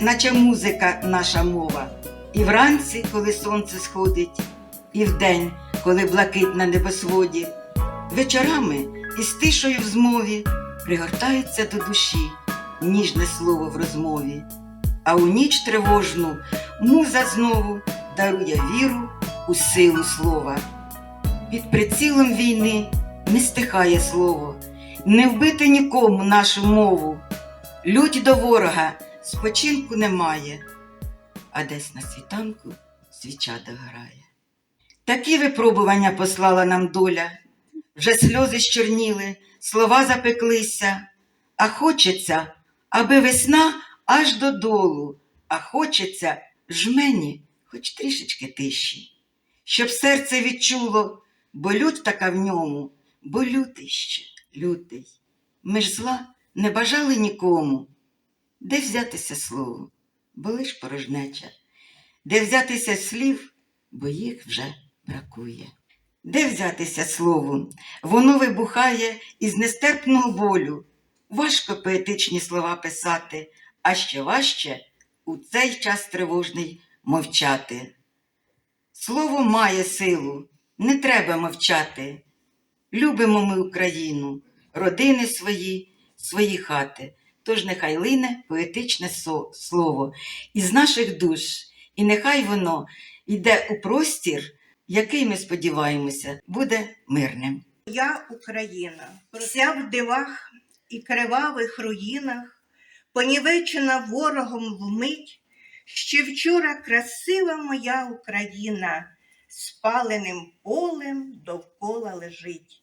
наче музика наша мова, і вранці, коли сонце сходить, і вдень, коли блакить на небосводі, вечорами із тишою в змові пригортається до душі ніжне слово в розмові, а у ніч тривожну муза знову дарує віру у силу слова. Під прицілом війни не стихає слово, не вбити нікому нашу мову. Лють до ворога спочинку немає, а десь на світанку свіча догорає. Такі випробування послала нам доля, вже сльози щорніли, слова запеклися, а хочеться, аби весна аж додолу, а хочеться жмені, хоч трішечки тиші, щоб серце відчуло, бо лють така в ньому, бо лютий ще, лютий. Ми ж зла не бажали нікому. Де взятися слову, бо лиш порожнеча, де взятися слів, бо їх вже бракує. Де взятися слову? Воно вибухає із нестерпного болю. Важко поетичні слова писати, а ще важче у цей час тривожний мовчати. Слово має силу, не треба мовчати. Любимо ми Україну, родини свої, свої хати. Тож нехай лине поетичне слово із наших душ, і нехай воно йде у простір, який ми сподіваємося, буде мирним. Я Україна, вся в дивах і кривавих руїнах, понівечена ворогом вмить, ще вчора красива моя Україна, спаленим полем довкола лежить.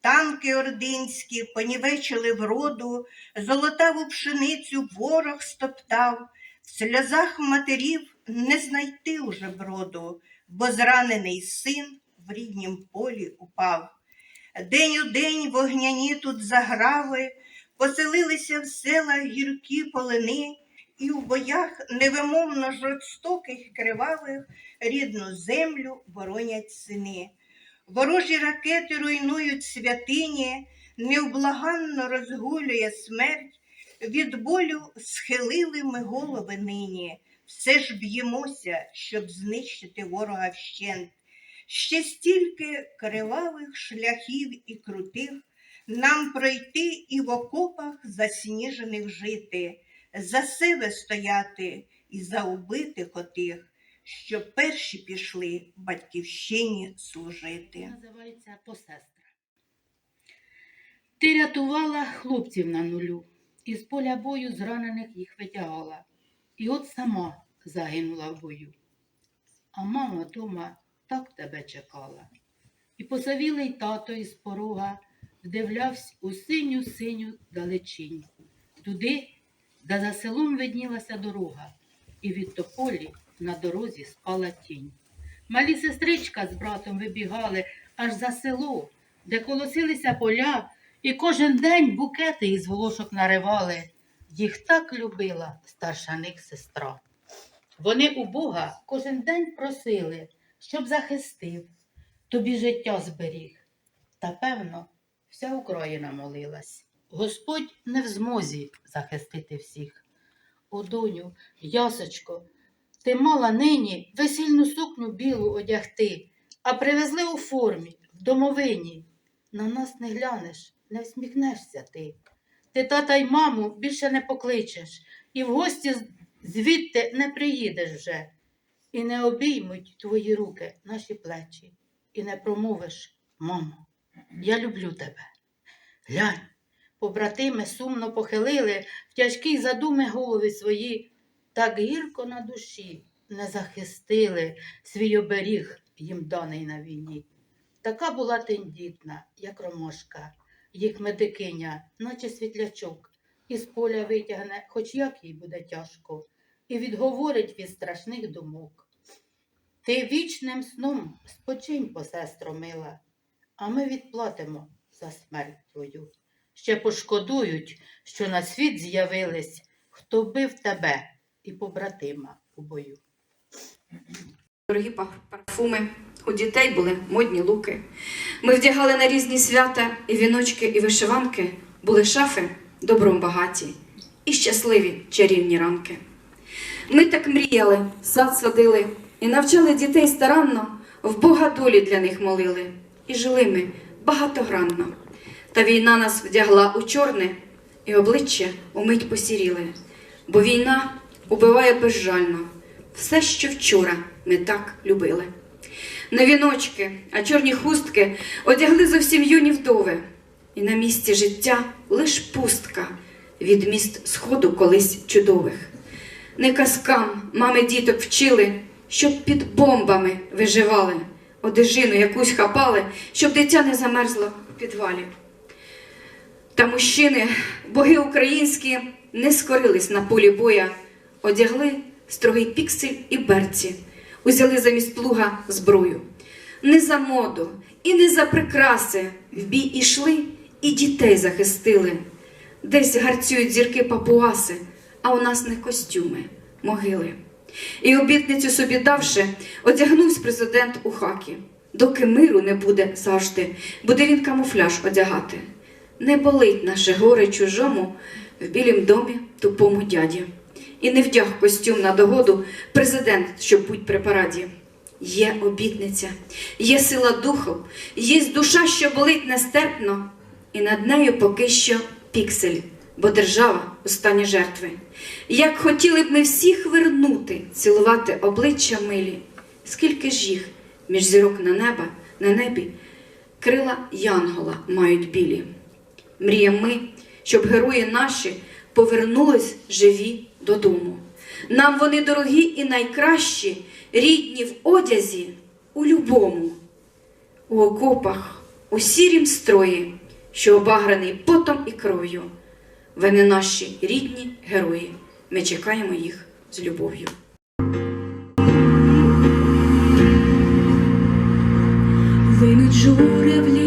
Танки ординські понівечили вроду, золотаву пшеницю ворог стоптав, в сльозах матерів не знайти уже броду, бо зранений син в ріднім полі упав. День у день вогняні тут заграви, поселилися в села гіркі полини, і в боях невимовно жорстоких кривавих рідну землю боронять сини. Ворожі ракети руйнують святині, невблаганно розгулює смерть. Від болю схилили ми голови нині, все ж б'ємося, щоб знищити ворога вщент. Ще стільки кривавих шляхів і крутих нам пройти і в окопах засніжених жити, за себе стояти і за убитих отих, що перші пішли батьківщині служити. Називається посестра. Ти рятувала хлопців на нулю, і з поля бою зранених їх витягала. І от сама загинула в бою. А мама дома так тебе чекала. І посавілий тато із порога вдивлявся у синю синю далечінь, туди, де за селом виднілася дорога, і від тополі на дорозі спала тінь. Малі сестричка з братом вибігали аж за село, де колосилися поля, і кожен день букети із волошок наривали. Їх так любила старша них сестра. Вони у Бога кожен день просили, щоб захистив, тобі життя зберіг. Та певно, вся Україна молилась. Господь не в змозі захистити всіх. О, доню, ясочко, ти мала нині весільну сукню білу одягти, а привезли у формі, в домовині. На нас не глянеш, не всміхнешся ти. Ти тата й маму більше не покличеш, і в гості звідти не приїдеш вже, і не обіймуть твої руки наші плечі, і не промовиш, мамо, я люблю тебе. Глянь, побратими сумно похилили в тяжкі задуми голови свої, так гірко на душі не захистили свій оберіг їм даний на війні. Така була тендітна, як ромашка, їх медикиня, наче світлячок, із поля витягне, хоч як їй буде тяжко, і відговорить від страшних думок. Ти вічним сном спочинь, посестро мила, а ми відплатимо за смерть твою. Ще пошкодують, що на світ з'явились, хто бив тебе і побратима у бою. Дорогі парфуми, у дітей були модні луки. Ми вдягали на різні свята і віночки, і вишиванки, були шафи добром багаті, і щасливі чарівні ранки. Ми так мріяли, сад садили і навчали дітей старанно, в Бога долі для них молили. І жили ми багатогранно. Та війна нас вдягла у чорне, і обличчя умить посіріли. Бо війна убиває безжально все, що вчора ми так любили. Не віночки, а чорні хустки одягли зовсім юні вдови. І на місці життя лиш пустка від міст сходу колись чудових. Не казкам мами діток вчили, щоб під бомбами виживали, одежину якусь хапали, щоб дитя не замерзло в підвалі. Та мужчини, боги українські, не скорились на полі боя, одягли строгий піксель і берці, узяли замість плуга зброю. Не за моду і не за прикраси в бій ішли і дітей захистили. Десь гарцюють зірки папуаси, а у нас не костюми, могили. І обітницю собі давши, одягнувся президент у хакі. Доки миру не буде завжди, буде він камуфляж одягати. Не болить наше горе чужому в білім домі тупому дяді. І не вдяг костюм на догоду президент, щоб будь при параді. Є обітниця, є сила духу, є душа, що болить нестерпно, і над нею поки що піксель, бо держава у стані жертви. Як хотіли б ми всіх вернути, цілувати обличчя милі, скільки ж їх між зірок на неба, на небі, крила янгола мають білі. Мріємо ми, щоб герої наші повернулись живі додому. Нам вони дорогі і найкращі, рідні в одязі у любому, у окопах, у сірім строї, що обаграний потом і кров'ю. Вони наші рідні герої. Ми чекаємо їх з любов'ю. Линуть журавлі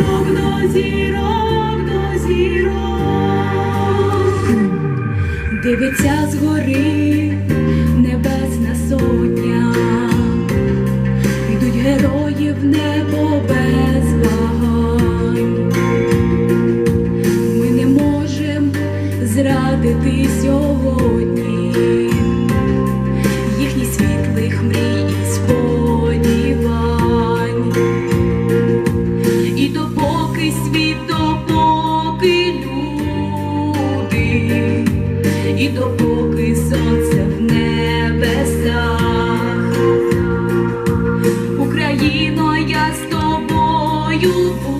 зірок до зірок до дивиться згори. you.